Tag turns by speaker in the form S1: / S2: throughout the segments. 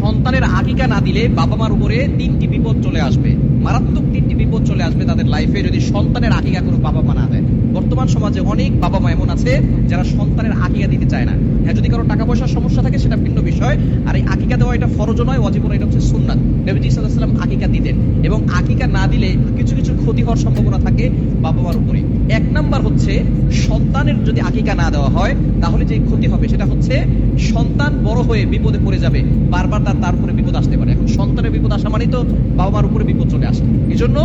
S1: সন্তানের আকিকা না দিলে বাবা মার উপরে তিনটি বিপদ চলে আসবে। মারাত্মক তিনটি বিপদ চলে আসবে তাদের লাইফে যদি সন্তানের আকিকা কোনো বাবা মা না দেয়। বর্তমান সমাজে অনেক বাবা মা এমন আছে যারা সন্তানের আকিকা দিতে চায় না। হ্যাঁ যদি কারও টাকা পয়সার সমস্যা থাকে সেটা ভিন্ন বিষয়। আর এই আকিকা দেওয়া এটা ফরজ নয় অজীবন এটা হচ্ছে সুন্নাত। নবীজি সাল্লাল্লাহু সাল্লাম আকিকা দিতেন। এবং আকিকা না দিলে ক্ষতি হওয়ার সম্ভাবনা থাকে বাবা মার উপরে এক নাম্বার হচ্ছে, সন্তানের যদি আকিকা না দেওয়া হয়, তাহলে যে ক্ষতি হবে সেটা হচ্ছে, সন্তান বড় হয়ে বিপদে পড়ে যাবে, বারবার তার তার উপরে বিপদ আসতে পারে। এখন সন্তানের বিপদ আসা মানেই তো বাবা মার উপরে বিপদ চলে আসে। এই জন্য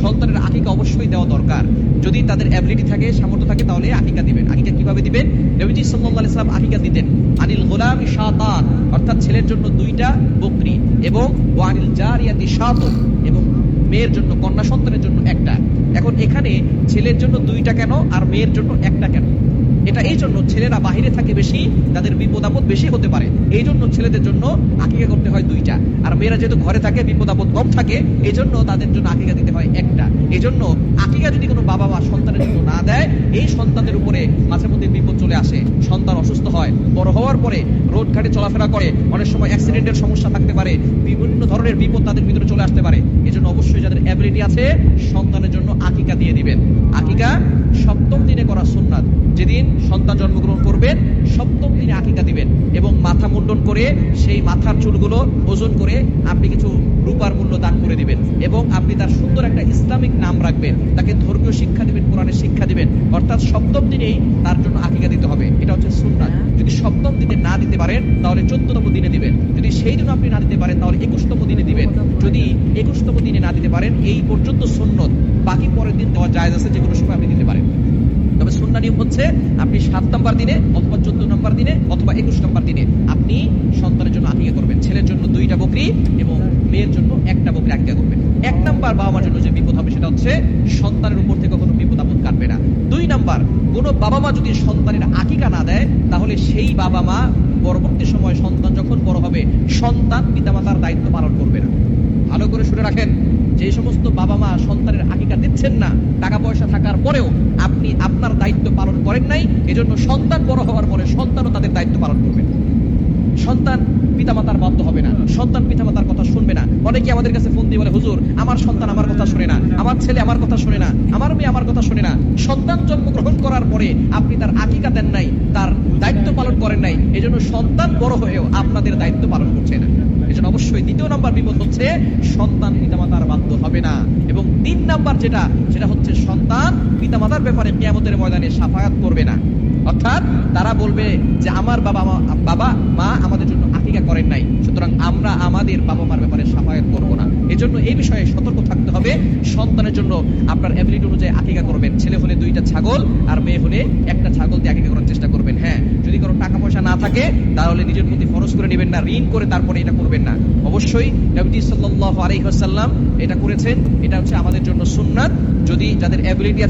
S1: সন্তানের আকিকা অবশ্যই দেওয়া দরকার। যদি তাদের অ্যাবিলিটি থাকে, সামর্থ্য থাকে, তাহলে আকিকা দিবেন। আকিকা কীভাবে দিবেন? নবীজি সাল্লাল্লাহু আলাইহি সাল্লাম আকিকা দিতেন, আনিল গোলামি শাতান অর্থাৎ ছেলের জন্য দুইটা বকরি, এবং ওয়ানিল জারিয়াতি শাতুন এবং মেয়ের জন্য, কন্যা সন্তানের জন্য একটা। এখন এখানে ছেলের জন্য দুইটা কেন, আর মেয়ের জন্য একটা কেন? এটা এই জন্য ছেলেরা বাহিরে থাকে বেশি, তাদের বিপদ আপদ বেশি হতে পারে। এই জন্য ছেলেদের জন্য আকিকা করতে হয় দুইটা। আর মেয়েরা যেহেতু ঘরে থাকে, বিপদ আপদ কম থাকে, এই জন্য তাদের জন্য আকিকা দিতে হয় একটা। এই জন্য আকিকা যদি কোনো বাবা বা সন্তানের জন্য না দেয়, এই সন্তানদের উপরে মাঝে মধ্যে বিপদ চলে আসে। সন্তান অসুস্থ হয়, বড় হওয়ার পরে রোড ঘাটে চলাফেরা করে, অনেক সময় অ্যাক্সিডেন্টের সমস্যা থাকতে পারে ধরনের বিপদ তাদের ভিতরে চলে আসতে পারে। এই জন্য অবশ্যই যাদের অ্যাবিলিটি আছে, সন্তানের জন্য আকিকা দিয়ে দিবেন। আকিকা সপ্তম দিনে করা সুন্নাত। যেদিন সন্তান জন্মগ্রহণ করবেন সপ্তম দিনে আকিকা দিবেন এবং মাথা মুন্ডন করে সেই মাথার চুলগুলো ওজন করে আপনি কিছু রূপার মূল্য দান করে দিবেন এবং আপনি তার সুন্দর একটা ইসলামিক নাম রাখবেন। তাকে ধর্মীয় শিক্ষা দিবেন, কোরআনের শিক্ষা দিবেন। অর্থাৎ সপ্তম দিনেই তার জন্য আকিকা দিতে হবে। এটা হচ্ছে সুন্নাত যদি সপ্তম দিনে না দিতে পারেন, তাহলে চোদ্দতম দিনে দিবেন। যদি সেই দিন আপনি না দিতে পারেন, তাহলে একুশতম দিনে দিবেন। যদি একুশতম দিনে না দিতে পারেন, এই পর্যন্ত সুন্নত। বাকি পরের দিন দেওয়া যায় আছে যে কোনো সময় আপনি দিতে পারেন। তবে সুন্না নিয়ম হচ্ছে, আপনি সাত নম্বর দিনে অথবা চোদ্দ নম্বর দিনে অথবা একুশ নম্বর দিনে আপনি সন্তানের জন্য আকিকা করবেন। ছেলের জন্য দুইটা বকরি এবং মেয়ের জন্য একটা বকরি আকিকা করবেন। এক নাম্বার বাবা মার জন্য যে বিপদ হবে, সেটা হচ্ছে সন্তানের উপর থেকে কোনো বিপদ আপদ কাটবে না। দুই নাম্বার, কোনো বাবা মা যদি সন্তানের আকিকা না দেয়, তাহলে সেই বাবা মা পরবর্তী সময় সন্তান যখন বড় হবে, সন্তান পিতামাতার দায়িত্ব পালন করবে না। ভালো করে শুনে রাখেন, যে সমস্ত বাবা মা সন্তানের আকিকা দিচ্ছেন না টাকা পয়সা থাকার পরেও আপনি আপনার দায়িত্ব পালন করেন নাই, এজন্য সন্তান বড় হওয়ার পরে সন্তানও তাদের দায়িত্ব পালন করবে সন্তান পিতামাতার বাধ্য হবে না, সন্তান পিতামাতার কথা শুনবে না। অনেকে আমাদের কাছে ফোন দিয়ে বলে, হুজুর, আমার সন্তান আমার কথা শুনে না, আমার ছেলে আমার কথা শুনে না, আমার মেয়ে আমার কথা শুনে না। সন্তান জন্মগ্রহণ করার পরে আপনি তার আকিকা দেন নাই, তার দায়িত্ব করেন নাই। এজন্য সন্তান বড় হয়েও আপনাদের দায়িত্ব পালন করছে না। এজন্য অবশ্যই দ্বিতীয় নাম্বার বিপদ হচ্ছে সন্তান পিতামাতার বাধ্য হবে না। এবং তিন নাম্বার যেটা, সেটা হচ্ছে সন্তান পিতামাতার ব্যাপারে কিয়ামতের ময়দানে সাফায়াত করবে না। অর্থাৎ তারা বলবে যে আমার বাবা বাবা, মা আমাদের জন্য আকিকা করেন নাই। সুতরাং আমরা আমাদের বাবা মার ব্যাপারে সাফায়াত করব না। এজন্য এই বিষয়ে সতর্ক থাকতে হবে। সন্তানের জন্য আপনার অ্যাবিলিটি অনুযায়ী আকিকা করবেন। ছেলে হলে দুইটা ছাগল, আর মেয়ে হলে একটা ছাগল দিয়ে আকিকা করার চেষ্টা করবেন হ্যাঁ যদি কোনো টাকা পয়সা না থাকে, তাহলে নিজের প্রতি খরচ করে নেবেন না, ঋণ করে তারপরে এটা করবেন না। অবশ্যই নবীজি সাল্লাহ আলহিহাসাল্লাম এটা করেছেন, এটা হচ্ছে আমাদের জন্য সুন্নাত। যদি যাদের অ্যাবিলিটি